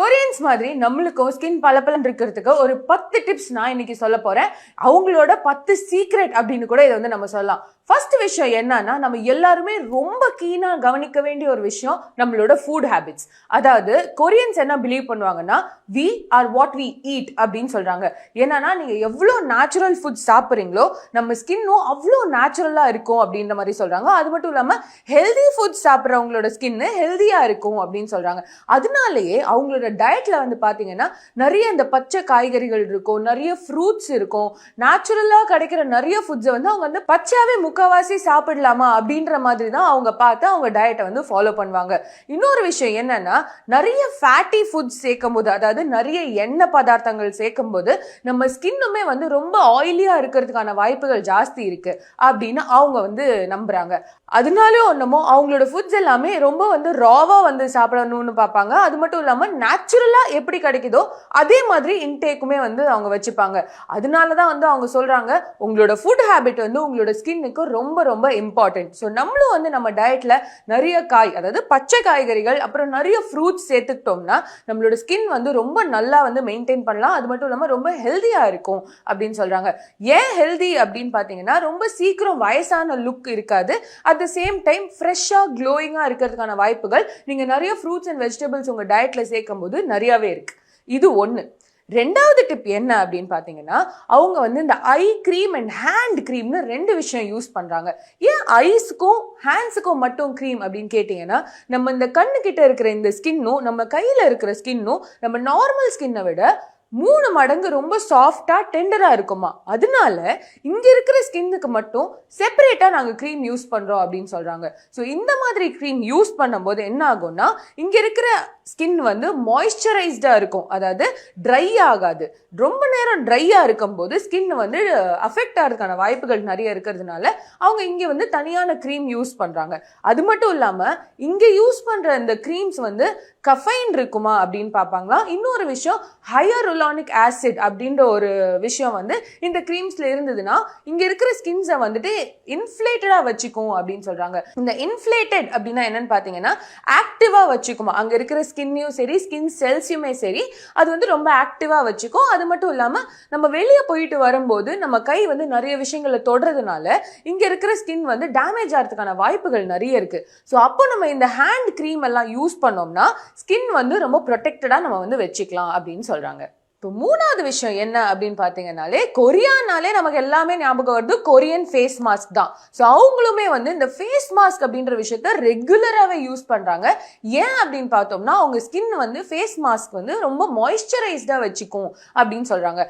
Koreans மாதிரி நம்மளுக்கும் skin பளபளன்னு இருக்கிறதுக்கு ஒரு பத்து டிப்ஸ் நான் இன்னைக்கு சொல்ல போறேன். அவங்களோட பத்து சீக்ரெட் அப்படின்னு கூட இதை வந்து நம்ம சொல்லலாம். ஃபர்ஸ்ட் விஷயம் என்னன்னா நம்ம எல்லாருமே ரொம்ப கீனாக கவனிக்க வேண்டிய ஒரு விஷயம் நம்மளோட ஃபுட் ஹேபிட்ஸ் அதாவது கொரியன்ஸ் என்ன பிலீவ் பண்ணுவாங்கன்னா we are what we eat அப்படின்னு சொல்கிறாங்க என்னன்னா நீங்கள் எவ்வளோ நேச்சுரல் ஃபுட் சாப்பிட்றீங்களோ நம்ம ஸ்கின்னும் அவ்வளோ நேச்சுரலாக இருக்கும் அப்படின்ற மாதிரி சொல்கிறாங்க அது மட்டும் இல்லாமல் ஹெல்தி ஃபுட் சாப்பிட்றவங்களோட ஸ்கின்னு ஹெல்தியாக இருக்கும் அப்படின்னு சொல்கிறாங்க அதனாலேயே அவங்களோட டயட்டில் வந்து பார்த்தீங்கன்னா நிறைய இந்த பச்சை காய்கறிகள் இருக்கும் நிறைய ஃப்ரூட்ஸ் இருக்கும். நேச்சுரலாக கிடைக்கிற நிறைய ஃபுட்ஸை வந்து அவங்க வந்து பச்சையாவே முக்கவாசி சாப்பிடலாமா அப்படின்ற மாதிரி தான் அவங்க பார்த்து அவங்க டயட்டை வந்து ஃபாலோ பண்ணுவாங்க. இன்னொரு விஷயம் என்னன்னா நிறைய ஃபேட்டி ஃபுட்ஸ் சேர்க்கும் போது அதாவது நிறைய எண்ணெய் பதார்த்தங்கள் சேர்க்கும் போது நம்ம ஸ்கின்னுமே வந்து ரொம்ப ஆயிலியாக இருக்கிறதுக்கான வாய்ப்புகள் ஜாஸ்தி இருக்கு அப்படின்னு அவங்க வந்து நம்புறாங்க. அதனாலும் என்னமோ அவங்களோட ஃபுட்ஸ் எல்லாமே ரொம்ப வந்து ராவாக வந்து சாப்பிடணும்னு பார்ப்பாங்க. அது மட்டும் இல்லாமல் நேச்சுரலாக எப்படி கிடைக்குதோ அதே மாதிரி இன்டேக்குமே வந்து அவங்க வச்சுப்பாங்க. அதனால தான் வந்து அவங்க சொல்கிறாங்க உங்களோட ஃபுட் ஹேபிட் வந்து உங்களோட ஸ்கின்னுக்கு ரொம்ப ரொம்ப இம்பார்ட்டன்ட் ஸோ நம்மளும் வந்து நம்ம டயட்டில் நிறைய காய் அதாவது பச்சை காய்கறிகள் அப்புறம் நிறைய ஃப்ரூட்ஸ் சேர்த்துக்கிட்டோம்னா நம்மளோட ஸ்கின் வந்து ரொம்ப நல்லா வந்து மெயின்டைன் பண்ணலாம். அது மட்டும் இல்லாமல் ரொம்ப ஹெல்த்தியாக இருக்கும் அப்படின்னு சொல்கிறாங்க ஏன் ஹெல்தி அப்படின்னு பார்த்தீங்கன்னா ரொம்ப சீக்கிரம் வயசான லுக் இருக்காது. அட் த சேம் டைம் ஃப்ரெஷ்ஷாக க்ளோயிங்காக இருக்கிறதுக்கான வாய்ப்புகள் நீங்கள் நிறைய ஃப்ரூட்ஸ் அண்ட் வெஜிடபிள்ஸ் உங்கள் டயட்டில் சேர்க்கும் போது நிறையாவே இருக்கு. இது ஒன்று ரெண்டாவது டிப் என்ன அப்படின்னு பார்த்தீங்கன்னா அவங்க வந்து இந்த ஐ க்ரீம் அண்ட் ஹேண்ட் க்ரீம்னு ரெண்டு விஷயம் யூஸ் பண்ணுறாங்க ஏன் ஐஸுக்கும் ஹேண்ட்ஸுக்கும் மட்டும் க்ரீம் அப்படின்னு கேட்டிங்கன்னா நம்ம இந்த கண்ணு கிட்ட இருக்கிற இந்த ஸ்கின்னும் நம்ம கையில் இருக்கிற ஸ்கின்னும் நம்ம நார்மல் ஸ்கின்னை விட மூணு மடங்கு ரொம்ப சாஃப்டாக டெண்டராக இருக்குமா? அதனால இங்கே இருக்கிற ஸ்கின்னுக்கு மட்டும் செப்பரேட்டாக நாங்கள் க்ரீம் யூஸ் பண்ணுறோம் அப்படின்னு சொல்கிறாங்க ஸோ இந்த மாதிரி க்ரீம் யூஸ் பண்ணும்போது என்ன ஆகும்னா இங்கே இருக்கிற ஸ்கின் வந்து மாய்ஸ்சரைஸ்டாக இருக்கும். அதாவது ட்ரை ஆகாது. ரொம்ப நேரம் ட்ரையாக இருக்கும்போது ஸ்கின் வந்து அஃபெக்ட் ஆகிறதுக்கான வாய்ப்புகள் நிறைய இருக்கிறதுனால அவங்க இங்கே வந்து தனியான க்ரீம் யூஸ் பண்ணுறாங்க அது மட்டும் இல்லாமல் இங்கே யூஸ் பண்ணுற இந்த க்ரீம்ஸ் வந்து கஃபைன் இருக்குமா அப்படின்னு பார்ப்பாங்களா இன்னொரு விஷயம் ஹையருலானிக் ஆசிட் அப்படின்ற ஒரு விஷயம் வந்து இந்த க்ரீம்ஸில் இருந்ததுன்னா இங்கே இருக்கிற ஸ்கின்ஸை வந்துட்டு இன்ஃப்ளேட்டடாக வச்சுக்கும் அப்படின்னு சொல்கிறாங்க இந்த இன்ஃப்ளேட்டட் அப்படின்னா என்னன்னு பார்த்தீங்கன்னா ஆக்டிவாக வச்சுக்குமா. அங்கே இருக்கிற ஸ்கின்னையும் சரி ஸ்கின் செல்ஸையுமே சரி அது வந்து ரொம்ப ஆக்டிவாக வச்சுக்கும். அது மட்டும் இல்லாமல் நம்ம வெளியே போயிட்டு வரும்போது நம்ம கை வந்து நிறைய விஷயங்களை தொடுறதுனால இங்கே இருக்கிற ஸ்கின் வந்து டேமேஜ் ஆகிறதுக்கான வாய்ப்புகள் நிறைய இருக்குது ஸோ அப்போ நம்ம இந்த ஹேண்ட் க்ரீம் எல்லாம் யூஸ் பண்ணோம்னா ஸ்கின் வந்து ரொம்ப ப்ரொடெக்டடாக நம்ம வந்து வச்சுக்கலாம் அப்படின்னு சொல்கிறாங்க இப்போ மூணாவது விஷயம் என்ன அப்படின்னு பார்த்தீங்கன்னாலே கொரியானாலே நமக்கு எல்லாமே ஞாபகம் வருது கொரியன் ஃபேஸ் மாஸ்க் தான். ஸோ அவங்களுமே வந்து இந்த ஃபேஸ் மாஸ்க் அப்படின்ற விஷயத்த ரெகுலராகவே யூஸ் பண்ணுறாங்க ஏன் அப்படின்னு பார்த்தோம்னா அவங்க ஸ்கின் வந்து ஃபேஸ் மாஸ்க் வந்து ரொம்ப மாய்ஸ்சரைஸ்டாக வச்சுக்கும் அப்படின்னு சொல்கிறாங்க